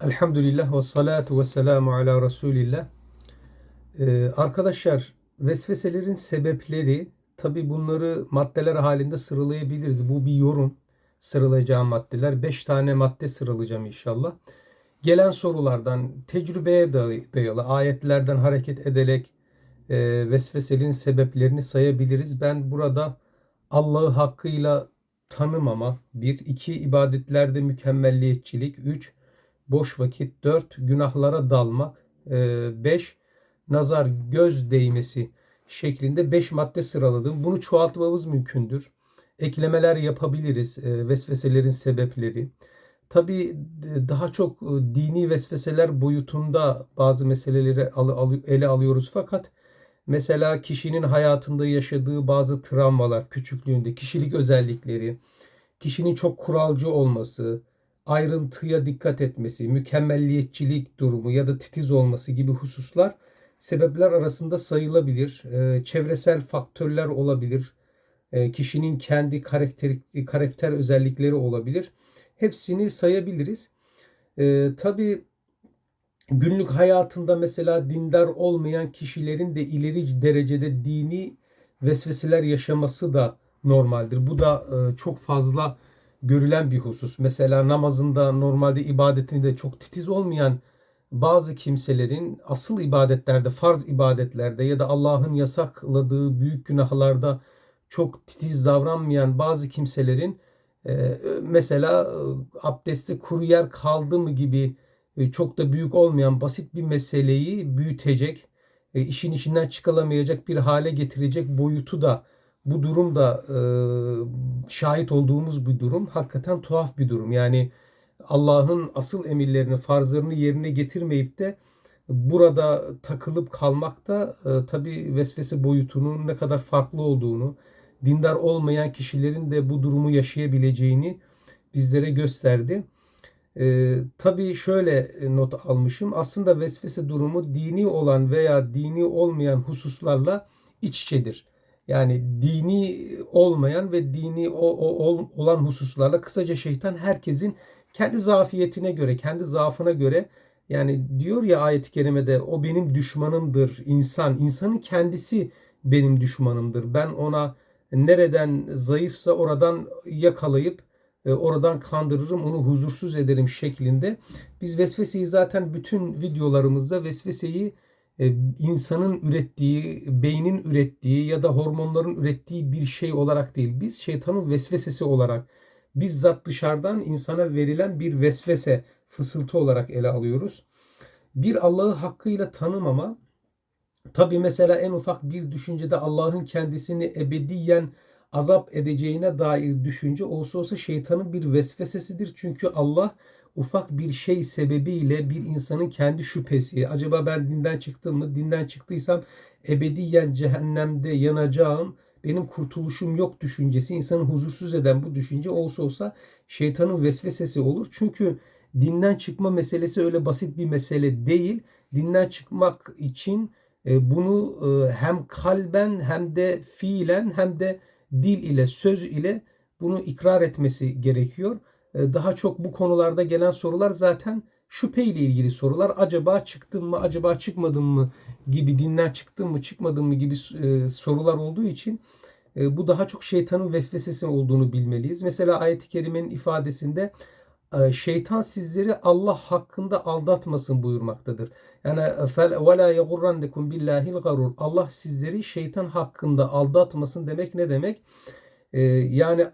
Elhamdülillah ve salatu ve selamu ala Resulillah. Ee, arkadaşlar vesveselerin sebepleri tabi bunları maddeler halinde sıralayabiliriz. Bu bir yorum. Sıralayacağım maddeler. Beş tane madde sıralayacağım inşallah. Gelen sorulardan tecrübeye dayalı ayetlerden hareket ederek e, vesveselerin sebeplerini sayabiliriz. Ben burada Allah'ı hakkıyla tanımama, bir, iki ibadetlerde mükemmelliyetçilik, üç, boş vakit 4 günahlara dalmak 5 e, nazar göz değmesi şeklinde 5 madde sıraladım. Bunu çoğaltmamız mümkündür. Eklemeler yapabiliriz. E, vesveselerin sebepleri. Tabi e, daha çok dini vesveseler boyutunda bazı meseleleri ele alıyoruz fakat mesela kişinin hayatında yaşadığı bazı travmalar küçüklüğünde kişilik özellikleri, kişinin çok kuralcı olması, ayrıntıya dikkat etmesi, mükemmelliyetçilik durumu ya da titiz olması gibi hususlar sebepler arasında sayılabilir. E, çevresel faktörler olabilir. E, kişinin kendi karakter, karakter özellikleri olabilir. Hepsini sayabiliriz. E, tabii günlük hayatında mesela dindar olmayan kişilerin de ileri derecede dini vesveseler yaşaması da normaldir. Bu da e, çok fazla görülen bir husus. Mesela namazında normalde ibadetinde çok titiz olmayan bazı kimselerin asıl ibadetlerde, farz ibadetlerde ya da Allah'ın yasakladığı büyük günahlarda çok titiz davranmayan bazı kimselerin e, mesela e, abdesti kuru yer kaldı mı gibi e, çok da büyük olmayan basit bir meseleyi büyütecek, işin içinden çıkılamayacak bir hale getirecek boyutu da bu durum da e, şahit olduğumuz bir durum. Hakikaten tuhaf bir durum. Yani Allah'ın asıl emirlerini, farzlarını yerine getirmeyip de burada takılıp kalmak da e, tabi vesvese boyutunun ne kadar farklı olduğunu, dindar olmayan kişilerin de bu durumu yaşayabileceğini bizlere gösterdi. E, tabii şöyle not almışım. Aslında vesvese durumu dini olan veya dini olmayan hususlarla iç içedir. Yani dini olmayan ve dini o, o, olan hususlarla kısaca şeytan herkesin kendi zafiyetine göre, kendi zaafına göre yani diyor ya ayet-i kerimede o benim düşmanımdır insan. İnsanın kendisi benim düşmanımdır. Ben ona nereden zayıfsa oradan yakalayıp e, oradan kandırırım, onu huzursuz ederim şeklinde. Biz vesveseyi zaten bütün videolarımızda vesveseyi insanın ürettiği, beynin ürettiği ya da hormonların ürettiği bir şey olarak değil. Biz şeytanın vesvesesi olarak bizzat dışarıdan insana verilen bir vesvese, fısıltı olarak ele alıyoruz. Bir Allah'ı hakkıyla tanımama, tabi mesela en ufak bir düşüncede Allah'ın kendisini ebediyen azap edeceğine dair düşünce olsa olsa şeytanın bir vesvesesidir. Çünkü Allah ufak bir şey sebebiyle bir insanın kendi şüphesi, acaba ben dinden çıktım mı? Dinden çıktıysam ebediyen cehennemde yanacağım, benim kurtuluşum yok düşüncesi, insanı huzursuz eden bu düşünce olsa olsa şeytanın vesvesesi olur. Çünkü dinden çıkma meselesi öyle basit bir mesele değil. Dinden çıkmak için e, bunu e, hem kalben hem de fiilen hem de dil ile söz ile bunu ikrar etmesi gerekiyor. Ee, daha çok bu konularda gelen sorular zaten şüpheyle ilgili sorular. Acaba çıktım mı, acaba çıkmadım mı gibi dinler çıktım mı, çıkmadım mı gibi e, sorular olduğu için e, bu daha çok şeytanın vesvesesi olduğunu bilmeliyiz. Mesela ayet-i kerimenin ifadesinde e, şeytan sizleri Allah hakkında aldatmasın buyurmaktadır. Yani la yagurrandekum billahil garur. Allah sizleri şeytan hakkında aldatmasın demek ne demek? Yani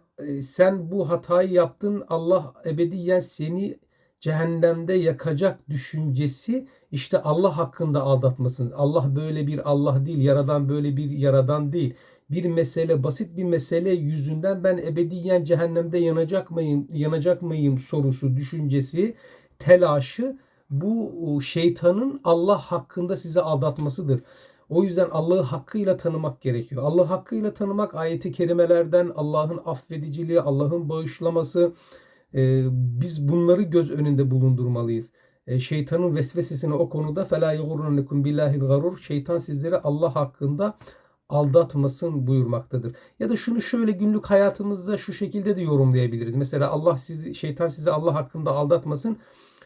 sen bu hatayı yaptın Allah ebediyen seni cehennemde yakacak düşüncesi işte Allah hakkında aldatmasın. Allah böyle bir Allah değil, yaradan böyle bir yaradan değil. Bir mesele, basit bir mesele yüzünden ben ebediyen cehennemde yanacak mıyım, yanacak mıyım sorusu, düşüncesi, telaşı bu şeytanın Allah hakkında size aldatmasıdır. O yüzden Allah'ı hakkıyla tanımak gerekiyor. Allah'ı hakkıyla tanımak ayeti kerimelerden Allah'ın affediciliği, Allah'ın bağışlaması e, biz bunları göz önünde bulundurmalıyız. E, şeytanın vesvesesini o konuda fela yugurrunekum billahil garur. Şeytan sizleri Allah hakkında aldatmasın buyurmaktadır. Ya da şunu şöyle günlük hayatımızda şu şekilde de yorumlayabiliriz. Mesela Allah sizi şeytan sizi Allah hakkında aldatmasın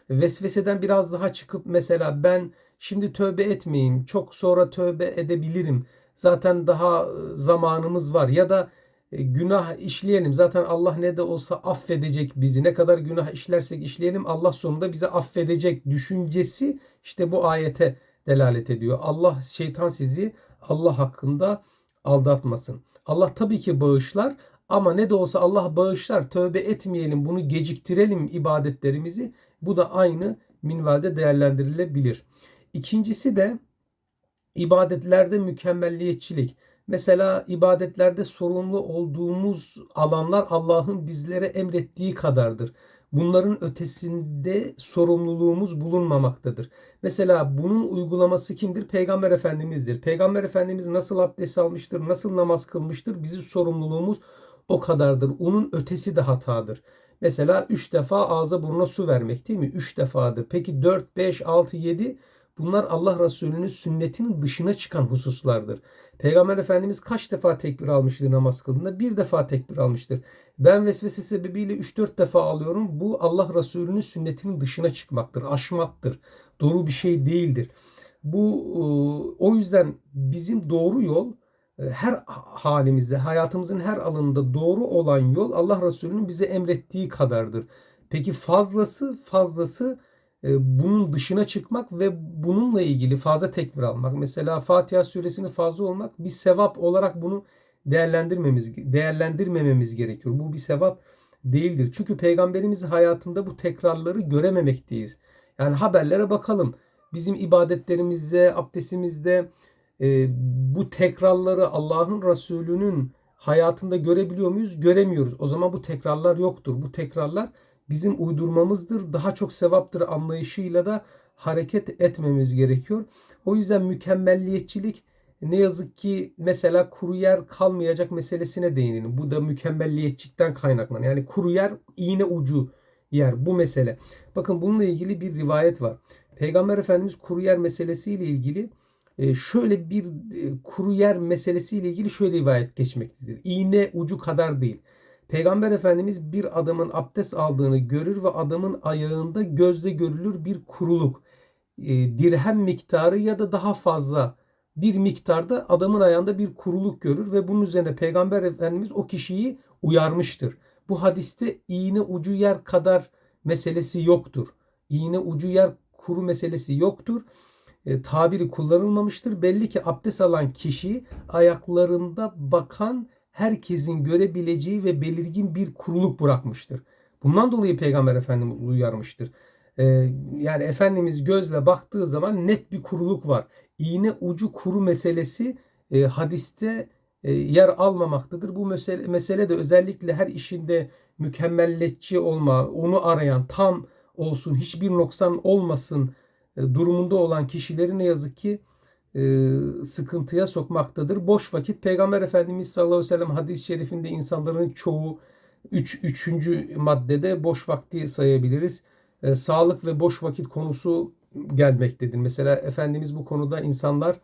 Vesveseden biraz daha çıkıp mesela ben şimdi tövbe etmeyeyim, çok sonra tövbe edebilirim. Zaten daha e, zamanımız var ya da e, günah işleyelim. Zaten Allah ne de olsa affedecek bizi. Ne kadar günah işlersek işleyelim Allah sonunda bizi affedecek düşüncesi işte bu ayete delalet ediyor. Allah şeytan sizi Allah hakkında aldatmasın. Allah tabii ki bağışlar ama ne de olsa Allah bağışlar. Tövbe etmeyelim, bunu geciktirelim ibadetlerimizi. Bu da aynı minvalde değerlendirilebilir. İkincisi de ibadetlerde mükemmelliyetçilik. Mesela ibadetlerde sorumlu olduğumuz alanlar Allah'ın bizlere emrettiği kadardır. Bunların ötesinde sorumluluğumuz bulunmamaktadır. Mesela bunun uygulaması kimdir? Peygamber Efendimiz'dir. Peygamber Efendimiz nasıl abdest almıştır, nasıl namaz kılmıştır? Bizim sorumluluğumuz o kadardır. Onun ötesi de hatadır. Mesela 3 defa ağza buruna su vermek değil mi? 3 defadır. Peki 4, 5, 6, 7 bunlar Allah Resulü'nün sünnetinin dışına çıkan hususlardır. Peygamber Efendimiz kaç defa tekbir almıştır namaz kıldığında? Bir defa tekbir almıştır. Ben vesvese sebebiyle 3-4 defa alıyorum. Bu Allah Resulü'nün sünnetinin dışına çıkmaktır, aşmaktır. Doğru bir şey değildir. Bu o yüzden bizim doğru yol her halimizde, hayatımızın her alanında doğru olan yol Allah Resulü'nün bize emrettiği kadardır. Peki fazlası fazlası e, bunun dışına çıkmak ve bununla ilgili fazla tekbir almak. Mesela Fatiha suresini fazla olmak bir sevap olarak bunu değerlendirmemiz değerlendirmememiz gerekiyor. Bu bir sevap değildir. Çünkü peygamberimiz hayatında bu tekrarları görememekteyiz. Yani haberlere bakalım. Bizim ibadetlerimizde, abdestimizde e, bu tekrarları Allah'ın Resulü'nün hayatında görebiliyor muyuz? Göremiyoruz. O zaman bu tekrarlar yoktur. Bu tekrarlar bizim uydurmamızdır. Daha çok sevaptır anlayışıyla da hareket etmemiz gerekiyor. O yüzden mükemmelliyetçilik ne yazık ki mesela kuru yer kalmayacak meselesine değinelim. Bu da mükemmelliyetçilikten kaynaklanan. Yani kuru yer iğne ucu yer bu mesele. Bakın bununla ilgili bir rivayet var. Peygamber Efendimiz kuru yer meselesiyle ilgili şöyle bir e, kuru yer meselesiyle ilgili şöyle rivayet geçmektedir. İğne ucu kadar değil. Peygamber Efendimiz bir adamın abdest aldığını görür ve adamın ayağında gözle görülür bir kuruluk. E, dirhem miktarı ya da daha fazla bir miktarda adamın ayağında bir kuruluk görür ve bunun üzerine Peygamber Efendimiz o kişiyi uyarmıştır. Bu hadiste iğne ucu yer kadar meselesi yoktur. İğne ucu yer kuru meselesi yoktur. E, tabiri kullanılmamıştır. Belli ki abdest alan kişi ayaklarında bakan herkesin görebileceği ve belirgin bir kuruluk bırakmıştır. Bundan dolayı Peygamber Efendimiz uyarmıştır. Ee, yani Efendimiz gözle baktığı zaman net bir kuruluk var. İğne ucu kuru meselesi e, hadiste e, yer almamaktadır. Bu mesele, mesele de özellikle her işinde mükemmeliyetçi olma, onu arayan, tam olsun, hiçbir noksan olmasın e, durumunda olan kişileri ne yazık ki e, sıkıntıya sokmaktadır. Boş vakit Peygamber Efendimiz sallallahu aleyhi ve sellem hadis-i şerifinde insanların çoğu üç, üçüncü maddede boş vakti sayabiliriz. E, sağlık ve boş vakit konusu gelmektedir. Mesela Efendimiz bu konuda insanlar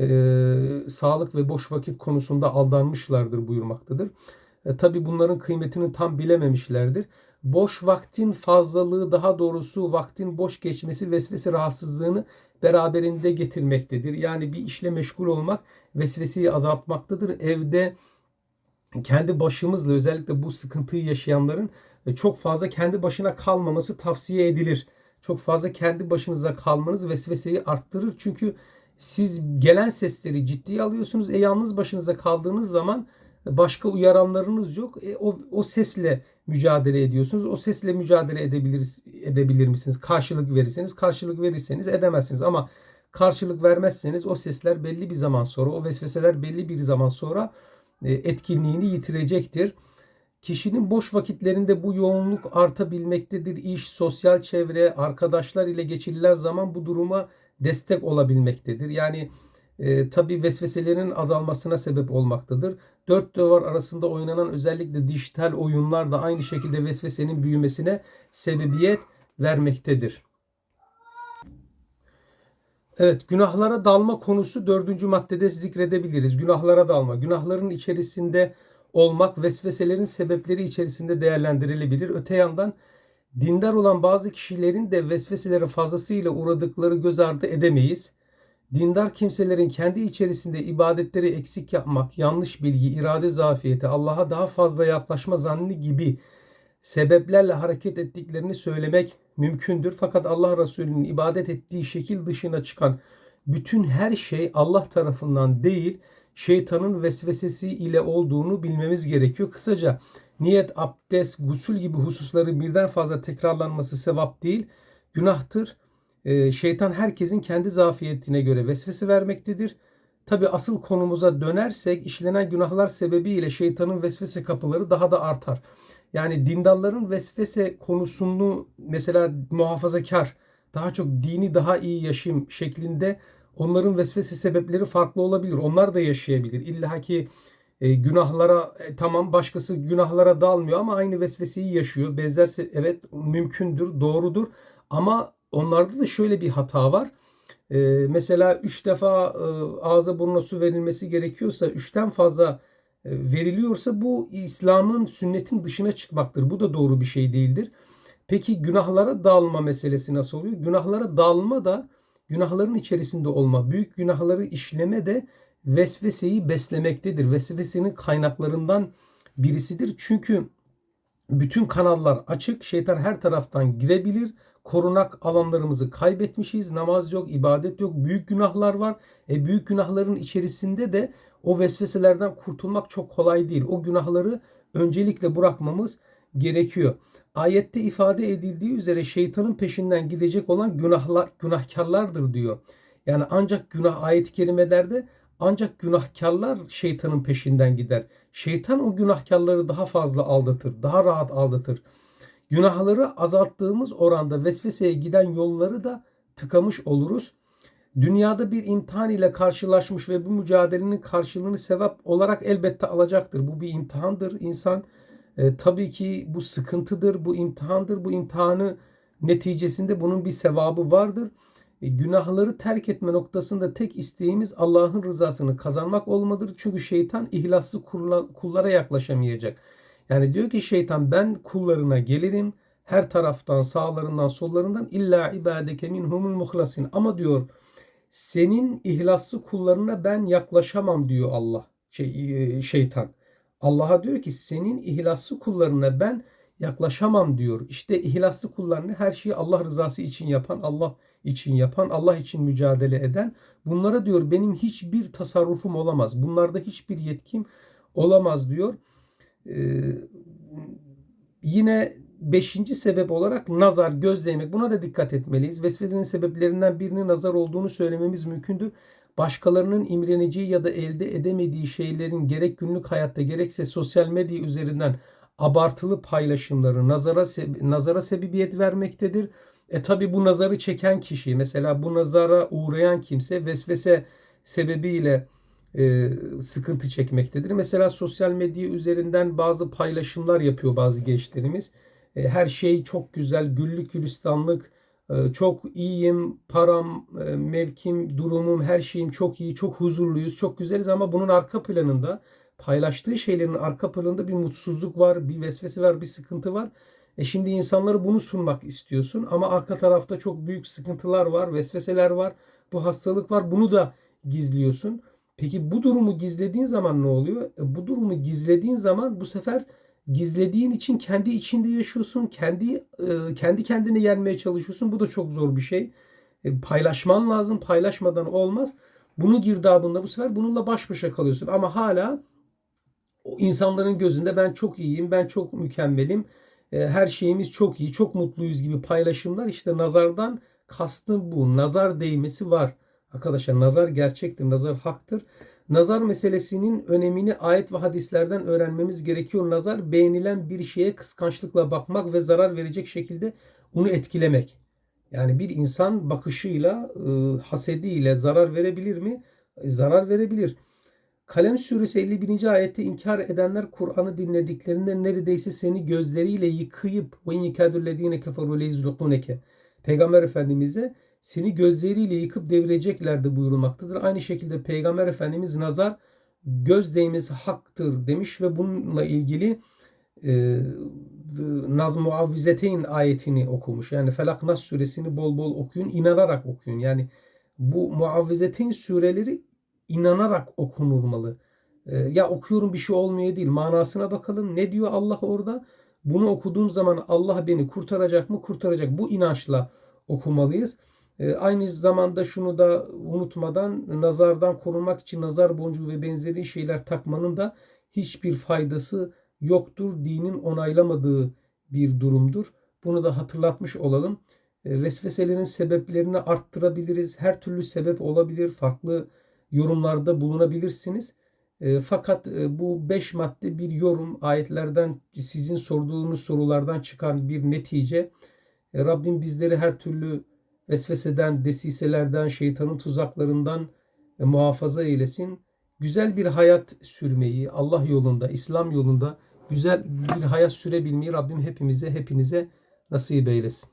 e, sağlık ve boş vakit konusunda aldanmışlardır buyurmaktadır. E, Tabi bunların kıymetini tam bilememişlerdir. Boş vaktin fazlalığı daha doğrusu vaktin boş geçmesi vesvese rahatsızlığını beraberinde getirmektedir. Yani bir işle meşgul olmak vesveseyi azaltmaktadır. Evde kendi başımızla özellikle bu sıkıntıyı yaşayanların e, çok fazla kendi başına kalmaması tavsiye edilir. Çok fazla kendi başınıza kalmanız vesveseyi arttırır. Çünkü siz gelen sesleri ciddiye alıyorsunuz. E yalnız başınıza kaldığınız zaman başka uyaranlarınız yok. E, o, o sesle mücadele ediyorsunuz. O sesle mücadele edebilir, edebilir misiniz? Karşılık verirseniz, karşılık verirseniz edemezsiniz. Ama karşılık vermezseniz o sesler belli bir zaman sonra, o vesveseler belli bir zaman sonra e, etkinliğini yitirecektir. Kişinin boş vakitlerinde bu yoğunluk artabilmektedir. İş, sosyal çevre, arkadaşlar ile geçirilen zaman bu duruma destek olabilmektedir. Yani e, tabi vesveselerin azalmasına sebep olmaktadır. Dört duvar arasında oynanan özellikle dijital oyunlar da aynı şekilde vesvesenin büyümesine sebebiyet vermektedir. Evet, günahlara dalma konusu dördüncü maddede zikredebiliriz. Günahlara dalma, günahların içerisinde olmak vesveselerin sebepleri içerisinde değerlendirilebilir. Öte yandan Dindar olan bazı kişilerin de vesveselere fazlasıyla uğradıkları göz ardı edemeyiz. Dindar kimselerin kendi içerisinde ibadetleri eksik yapmak, yanlış bilgi, irade zafiyeti, Allah'a daha fazla yaklaşma zannı gibi sebeplerle hareket ettiklerini söylemek mümkündür. Fakat Allah Resulü'nün ibadet ettiği şekil dışına çıkan bütün her şey Allah tarafından değil, şeytanın vesvesesi ile olduğunu bilmemiz gerekiyor. Kısaca niyet, abdest, gusül gibi hususları birden fazla tekrarlanması sevap değil, günahtır. Ee, şeytan herkesin kendi zafiyetine göre vesvese vermektedir. Tabi asıl konumuza dönersek işlenen günahlar sebebiyle şeytanın vesvese kapıları daha da artar. Yani dindarların vesvese konusunu mesela muhafazakar, daha çok dini daha iyi yaşayım şeklinde onların vesvese sebepleri farklı olabilir. Onlar da yaşayabilir. İlla ki e, günahlara e, tamam başkası günahlara dalmıyor ama aynı vesveseyi yaşıyor. Benzerse evet mümkündür, doğrudur. Ama onlarda da şöyle bir hata var. E, mesela üç defa e, ağza burnuna su verilmesi gerekiyorsa üçten fazla e, veriliyorsa bu İslam'ın sünnetin dışına çıkmaktır. Bu da doğru bir şey değildir. Peki günahlara dağılma meselesi nasıl oluyor? Günahlara dağılma da günahların içerisinde olma, büyük günahları işleme de vesveseyi beslemektedir. Vesvesenin kaynaklarından birisidir. Çünkü bütün kanallar açık. Şeytan her taraftan girebilir. Korunak alanlarımızı kaybetmişiz. Namaz yok, ibadet yok. Büyük günahlar var. E büyük günahların içerisinde de o vesveselerden kurtulmak çok kolay değil. O günahları öncelikle bırakmamız gerekiyor. Ayette ifade edildiği üzere şeytanın peşinden gidecek olan günahlar günahkarlardır diyor. Yani ancak günah ayet-i kerimelerde ancak günahkarlar şeytanın peşinden gider. Şeytan o günahkarları daha fazla aldatır, daha rahat aldatır. Günahları azalttığımız oranda vesveseye giden yolları da tıkamış oluruz. Dünyada bir imtihan ile karşılaşmış ve bu mücadelenin karşılığını sevap olarak elbette alacaktır. Bu bir imtihandır. İnsan e, tabii ki bu sıkıntıdır, bu imtihandır. Bu imtihanı neticesinde bunun bir sevabı vardır. E, günahları terk etme noktasında tek isteğimiz Allah'ın rızasını kazanmak olmadır. Çünkü şeytan ihlaslı kullara yaklaşamayacak. Yani diyor ki şeytan ben kullarına gelirim her taraftan sağlarından sollarından illa ibadeke minhumul muhlasin. Ama diyor senin ihlaslı kullarına ben yaklaşamam diyor Allah şey, e, şeytan. Allah'a diyor ki senin ihlaslı kullarına ben yaklaşamam diyor. İşte ihlaslı kullarını her şeyi Allah rızası için yapan, Allah için yapan, Allah için mücadele eden bunlara diyor benim hiçbir tasarrufum olamaz. Bunlarda hiçbir yetkim olamaz diyor. Ee, yine beşinci sebep olarak nazar, göz değmek. Buna da dikkat etmeliyiz. Vesvesenin sebeplerinden birinin nazar olduğunu söylememiz mümkündür. Başkalarının imreneceği ya da elde edemediği şeylerin gerek günlük hayatta gerekse sosyal medya üzerinden abartılı paylaşımları nazara nazara sebebiyet vermektedir. E tabi bu nazarı çeken kişi mesela bu nazara uğrayan kimse vesvese sebebiyle e, sıkıntı çekmektedir. Mesela sosyal medya üzerinden bazı paylaşımlar yapıyor bazı gençlerimiz. E, her şey çok güzel, güllük gülistanlık, e, çok iyiyim, param, e, mevkim, durumum, her şeyim çok iyi, çok huzurluyuz, çok güzeliz ama bunun arka planında paylaştığı şeylerin arka planında bir mutsuzluk var, bir vesvese var, bir sıkıntı var. E şimdi insanlara bunu sunmak istiyorsun ama arka tarafta çok büyük sıkıntılar var, vesveseler var, bu hastalık var. Bunu da gizliyorsun. Peki bu durumu gizlediğin zaman ne oluyor? E bu durumu gizlediğin zaman bu sefer gizlediğin için kendi içinde yaşıyorsun. Kendi e, kendi kendine yenmeye çalışıyorsun. Bu da çok zor bir şey. E, paylaşman lazım. Paylaşmadan olmaz. Bunu girdabında bu sefer bununla baş başa kalıyorsun. Ama hala o insanların gözünde ben çok iyiyim, ben çok mükemmelim, e, her şeyimiz çok iyi, çok mutluyuz gibi paylaşımlar işte nazardan kastım bu. Nazar değmesi var. Arkadaşlar nazar gerçektir, nazar haktır. Nazar meselesinin önemini ayet ve hadislerden öğrenmemiz gerekiyor. Nazar beğenilen bir şeye kıskançlıkla bakmak ve zarar verecek şekilde onu etkilemek. Yani bir insan bakışıyla, e, hasediyle zarar verebilir mi? E, zarar verebilir. Kalem suresi 51. ayette inkar edenler Kur'an'ı dinlediklerinde neredeyse seni gözleriyle yıkayıp ve inkadüllezine keferu leyzlukuneke Peygamber Efendimiz'e seni gözleriyle yıkıp devireceklerdi buyurulmaktadır. Aynı şekilde Peygamber Efendimiz nazar göz değmesi haktır demiş ve bununla ilgili e, Naz Muavvizeteyn ayetini okumuş. Yani Felak Nas suresini bol bol okuyun, inanarak okuyun. Yani bu Muavvizeteyn sureleri inanarak okunulmalı. E, ya okuyorum bir şey olmuyor değil. Manasına bakalım. Ne diyor Allah orada? Bunu okuduğum zaman Allah beni kurtaracak mı? Kurtaracak. Bu inançla okumalıyız. E, aynı zamanda şunu da unutmadan nazardan korunmak için nazar boncuğu ve benzeri şeyler takmanın da hiçbir faydası yoktur. Dinin onaylamadığı bir durumdur. Bunu da hatırlatmış olalım. E, vesveselerin sebeplerini arttırabiliriz. Her türlü sebep olabilir. Farklı yorumlarda bulunabilirsiniz. E, fakat bu beş madde bir yorum ayetlerden sizin sorduğunuz sorulardan çıkan bir netice. Rabbim bizleri her türlü vesveseden, desiselerden, şeytanın tuzaklarından e, muhafaza eylesin. Güzel bir hayat sürmeyi, Allah yolunda, İslam yolunda güzel bir hayat sürebilmeyi Rabbim hepimize, hepinize nasip eylesin.